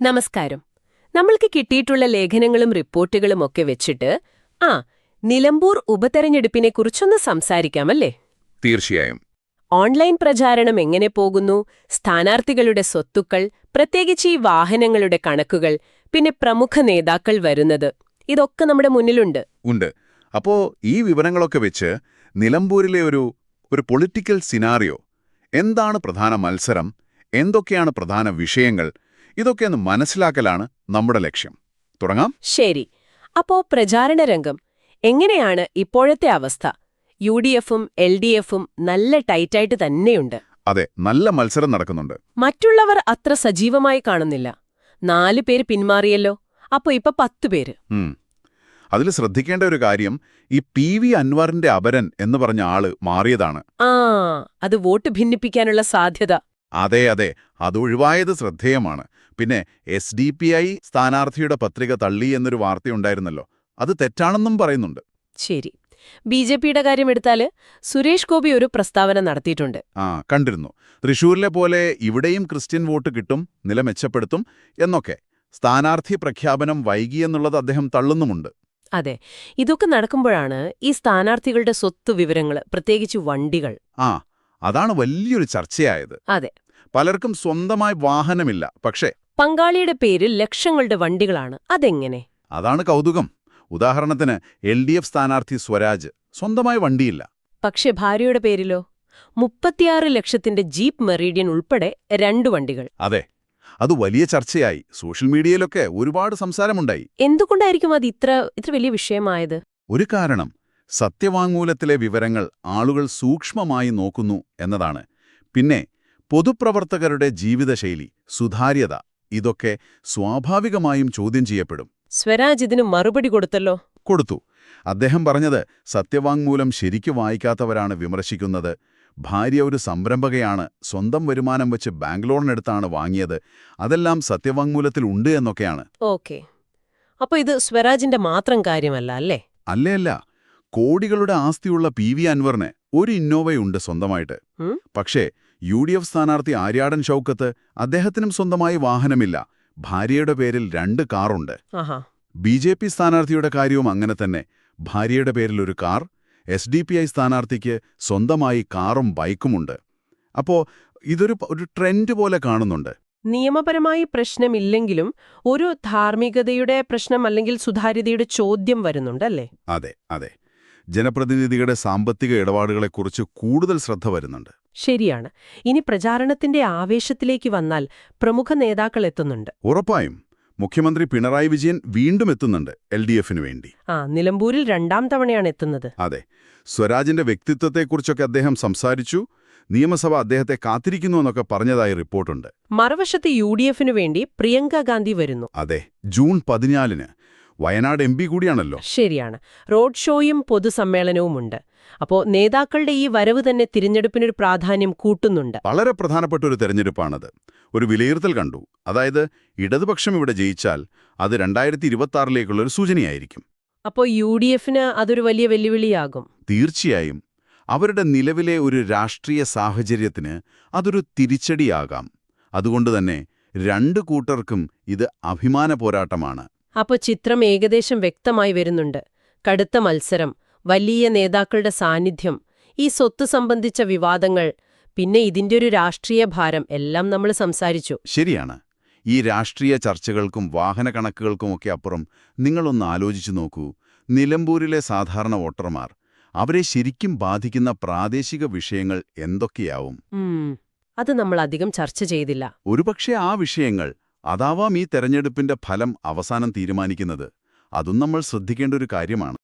നമസ്കാരം. നമ്മൾക്ക് കിട്ടിയിട്ടുള്ള ലേഖനങ്ങളും റിപ്പോർട്ടുകളും ഒക്കെ വെച്ചിട്ട് ആ നിലമ്പൂർ ഉപതെരഞ്ഞെടുപ്പിനെ കുറിച്ചൊന്ന് സംസാരിക്കാമല്ലേ? തീർച്ചയായും. ഓൺലൈൻ പ്രചാരണം എങ്ങനെ പോകുന്നു? സ്ഥാനാർത്ഥികളുടെ സ്വത്തുക്കൾ പ്രത്യേകിച്ച് ഈ വാഹനങ്ങളുടെ കണക്കുകൾ പിന്നെ പ്രമുഖ നേതാക്കൾ വരുന്നത് ഇതൊക്കെ നമ്മുടെ മുന്നിലുണ്ട്. ഉണ്ട്. അപ്പോ ഈ വിവരങ്ങളൊക്കെ വെച്ച് നിലമ്പൂരിലെ ഒരു ഒരു പൊളിറ്റിക്കൽ സിനാറിയോ എന്താണ് പ്രധാന മത്സരം എന്തൊക്കെയാണ് പ്രധാന വിഷയങ്ങൾ ഇതൊക്കെ ഒന്ന് മനസ്സിലാക്കലാണ് നമ്മുടെ ലക്ഷ്യം. തുടങ്ങാം. ശരി. അപ്പോ പ്രചാരണ രംഗം എങ്ങനെയാണ് ഇപ്പോഴത്തെ അവസ്ഥ? യു ഡി എഫും എൽ ഡി എഫും നല്ല ടൈറ്റായിട്ട് തന്നെയുണ്ട്. അതെ നല്ല മത്സരം നടക്കുന്നുണ്ട്. മറ്റുള്ളവർ അത്ര സജീവമായി കാണുന്നില്ല. നാല് പേര് പിന്മാറിയല്ലോ. അപ്പോ ഇപ്പൊ പത്ത് പേര്. അതിൽ ശ്രദ്ധിക്കേണ്ട ഒരു കാര്യം ഈ പി വി അൻവറിന്റെ അപരൻ എന്ന് പറഞ്ഞ ആൾ മാറിയതാണ്. ആ അത് വോട്ട് ഭിന്നിപ്പിക്കാനുള്ള സാധ്യത. അതെ അതെ. അതൊഴിവായത് ശ്രദ്ധേയമാണ്. പിന്നെ എസ് ഡി പി ഐ സ്ഥാനാർത്ഥിയുടെ പത്രിക തള്ളി എന്നൊരു വാർത്തയുണ്ടായിരുന്നല്ലോ. അത് തെറ്റാണെന്നും പറയുന്നുണ്ട്. ശരി. ബി ജെ പിയുടെ കാര്യം എടുത്താൽ സുരേഷ് ഗോപി ഒരു പ്രസ്താവന നടത്തിയിട്ടുണ്ട്. ആ കണ്ടിരുന്നു. തൃശൂരിലെ പോലെ ഇവിടെയും ക്രിസ്ത്യൻ വോട്ട് കിട്ടും നില മെച്ചപ്പെടുത്തും എന്നൊക്കെ. സ്ഥാനാർത്ഥി പ്രഖ്യാപനം വൈകിയെന്നുള്ളത് അദ്ദേഹം തള്ളുന്നുമുണ്ട്. അതെ. ഇതൊക്കെ നടക്കുമ്പോഴാണ് ഈ സ്ഥാനാർത്ഥികളുടെ സ്വത്ത് വിവരങ്ങൾ പ്രത്യേകിച്ച് വണ്ടികൾ. ആ അതാണ് വലിയൊരു ചർച്ചയായത്. അതെ. പലർക്കും സ്വന്തമായി വാഹനമില്ല. പക്ഷേ പങ്കാളിയുടെ പേരിൽ ലക്ഷങ്ങളുടെ വണ്ടികളാണ്. അതെങ്ങനെ? അതാണ് കൗതുകം. ഉദാഹരണത്തിന് എൽ ഡി എഫ് സ്ഥാനാർത്ഥി സ്വരാജ് സ്വന്തമായി വണ്ടിയില്ല. പക്ഷെ ഭാര്യയുടെ പേരിലോ? മുപ്പത്തിയാറ് ലക്ഷത്തിന്റെ ജീപ്പ് മെറീഡിയൻ ഉൾപ്പെടെ രണ്ടു വണ്ടികൾ. അതെ. അത് വലിയ ചർച്ചയായി. സോഷ്യൽ മീഡിയയിലൊക്കെ ഒരുപാട് സംസാരമുണ്ടായി. എന്തുകൊണ്ടായിരിക്കും അത് ഇത്ര ഇത്ര വലിയ വിഷയമായത്? ഒരു കാരണം സത്യവാങ്മൂലത്തിലെ വിവരങ്ങൾ ആളുകൾ സൂക്ഷ്മമായി നോക്കുന്നു എന്നതാണ്. പിന്നെ പൊതുപ്രവർത്തകരുടെ ജീവിതശൈലി സുതാര്യത. ഇതൊക്കെ സ്വാഭാവികമായും ചോദ്യം ചെയ്യപ്പെടും. സ്വരാജ് ഇതിന് മറുപടി കൊടുത്തല്ലോ? കൊടുത്തു. അദ്ദേഹം പറഞ്ഞത് സത്യവാങ്മൂലം ശരിക്കു വായിക്കാത്തവരാണ് വിമർശിക്കുന്നത്. ഭാര്യ ഒരു സംരംഭകയാണ് സ്വന്തം വരുമാനം വെച്ച് ബാംഗ്ലൂരിനടുത്താണ് വാങ്ങിയത്. അതെല്ലാം സത്യവാങ്മൂലത്തിൽ ഉണ്ട് എന്നൊക്കെയാണ്. ഓക്കെ. അപ്പൊ ഇത് സ്വരാജിന്റെ മാത്രം കാര്യമല്ല അല്ലേ? അല്ലേ അല്ല. കോടികളുടെ ആസ്തിയുള്ള പി വി അൻവറിന് ഒരു ഇന്നോവയുണ്ട് സ്വന്തമായിട്ട്. പക്ഷേ യു ഡി എഫ് സ്ഥാനാർത്ഥി ആര്യാടൻ ഷൗക്കത്ത് അദ്ദേഹത്തിനും സ്വന്തമായി വാഹനമില്ല. ഭാര്യയുടെ പേരിൽ രണ്ട് കാറുണ്ട്. ബി ജെ പി സ്ഥാനാർത്ഥിയുടെ കാര്യവും അങ്ങനെ തന്നെ. ഭാര്യയുടെ പേരിൽ ഒരു car S D P I സ്ഥാനാർത്ഥിക്ക് സ്വന്തമായി കാറും ബൈക്കുമുണ്ട് അപ്പോ ഇതൊരു ഒരു ട്രെൻഡ് പോലെ കാണുന്നുണ്ട്. നിയമപരമായി പ്രശ്നമില്ലെങ്കിലും ഒരു ധാർമ്മികതയുടെ പ്രശ്നം അല്ലെങ്കിൽ സുതാര്യതയുടെ ചോദ്യം വരുന്നുണ്ടല്ലേ? അതെ അതെ. ജനപ്രതിനിധികളുടെ സാമ്പത്തിക ഇടപാടുകളെക്കുറിച്ച് കൂടുതൽ ശ്രദ്ധ വരുന്നുണ്ട്. ശരിയാണ്. ഇനി പ്രചാരണത്തിന്റെ ആവേശത്തിലേക്ക് വന്നാൽ പ്രമുഖ നേതാക്കൾ എത്തുന്നുണ്ട്. ഉറപ്പായും. മുഖ്യമന്ത്രി പിണറായി വിജയൻ വീണ്ടും എത്തുന്നുണ്ട് എൽ ഡി എഫിന് വേണ്ടി. ആ നിലമ്പൂരിൽ രണ്ടാം തവണയാണ് എത്തുന്നത്. അതെ. സ്വരാജിന്റെ വ്യക്തിത്വത്തെക്കുറിച്ചൊക്കെ അദ്ദേഹം സംസാരിച്ചു. നിയമസഭ അദ്ദേഹത്തെ കാത്തിരിക്കുന്നു എന്നൊക്കെ പറഞ്ഞതായി റിപ്പോർട്ടുണ്ട്. മറുവശത്ത് യു ഡി എഫിനു വേണ്ടി പ്രിയങ്ക ഗാന്ധി വരുന്നു. അതെ. ജൂൺ പതിനാലിന് വയനാട് എം പി കൂടിയാണല്ലോ. ശരിയാണ്. റോഡ് ഷോയും പൊതുസമ്മേളനവുമുണ്ട്. അപ്പോ നേതാക്കളുടെ ഈ വരവ് തന്നെ തിരഞ്ഞെടുപ്പിനൊരു പ്രാധാന്യം കൂട്ടുന്നുണ്ട്. വളരെ പ്രധാനപ്പെട്ട ഒരു തെരഞ്ഞെടുപ്പാണത്. ഒരു വിലയിരുത്തൽ കണ്ടു. അതായത് ഇടതുപക്ഷം ഇവിടെ ജയിച്ചാൽ അത് രണ്ടായിരത്തി ഇരുപത്തിയാറിലേക്കുള്ളൊരു സൂചനയായിരിക്കും. അപ്പോ യു ഡി എഫിന് അതൊരു വലിയ വെല്ലുവിളിയാകും. തീർച്ചയായും അവരുടെ നിലവിലെ ഒരു രാഷ്ട്രീയ സാഹചര്യത്തിന് അതൊരു തിരിച്ചടിയാകാം. അതുകൊണ്ടുതന്നെ രണ്ടു കൂട്ടർക്കും ഇത് അഭിമാന പോരാട്ടമാണ്. അപ്പോ ചിത്രം ഏകദേശം വ്യക്തമായി വരുന്നുണ്ട്. കടുത്ത മത്സരം വലിയ നേതാക്കളുടെ സാന്നിധ്യം ഈ സ്വത്ത് സംബന്ധിച്ച വിവാദങ്ങൾ പിന്നെ ഇതിന്റെ ഒരു രാഷ്ട്രീയ ഭാരം എല്ലാം നമ്മൾ സംസാരിച്ചു. ശരിയാണ്. ഈ രാഷ്ട്രീയ ചർച്ചകൾക്കും വാഹന കണക്കുകൾക്കുമൊക്കെ അപ്പുറം നിങ്ങളൊന്ന് ആലോചിച്ചു നോക്കൂ. നിലമ്പൂരിലെ സാധാരണ വോട്ടർമാർ അവരെ ശരിക്കും ബാധിക്കുന്ന പ്രാദേശിക വിഷയങ്ങൾ എന്തൊക്കെയാവും? അത് നമ്മൾ അധികം ചർച്ച ചെയ്തില്ല. ഒരുപക്ഷെ ആ വിഷയങ്ങൾ അതാവാം ഈ തെരഞ്ഞെടുപ്പിന്റെ ഫലം അവസാനം തീരുമാനിക്കുന്നത്. അതും നമ്മൾ ശ്രദ്ധിക്കേണ്ട ഒരു കാര്യമാണ്.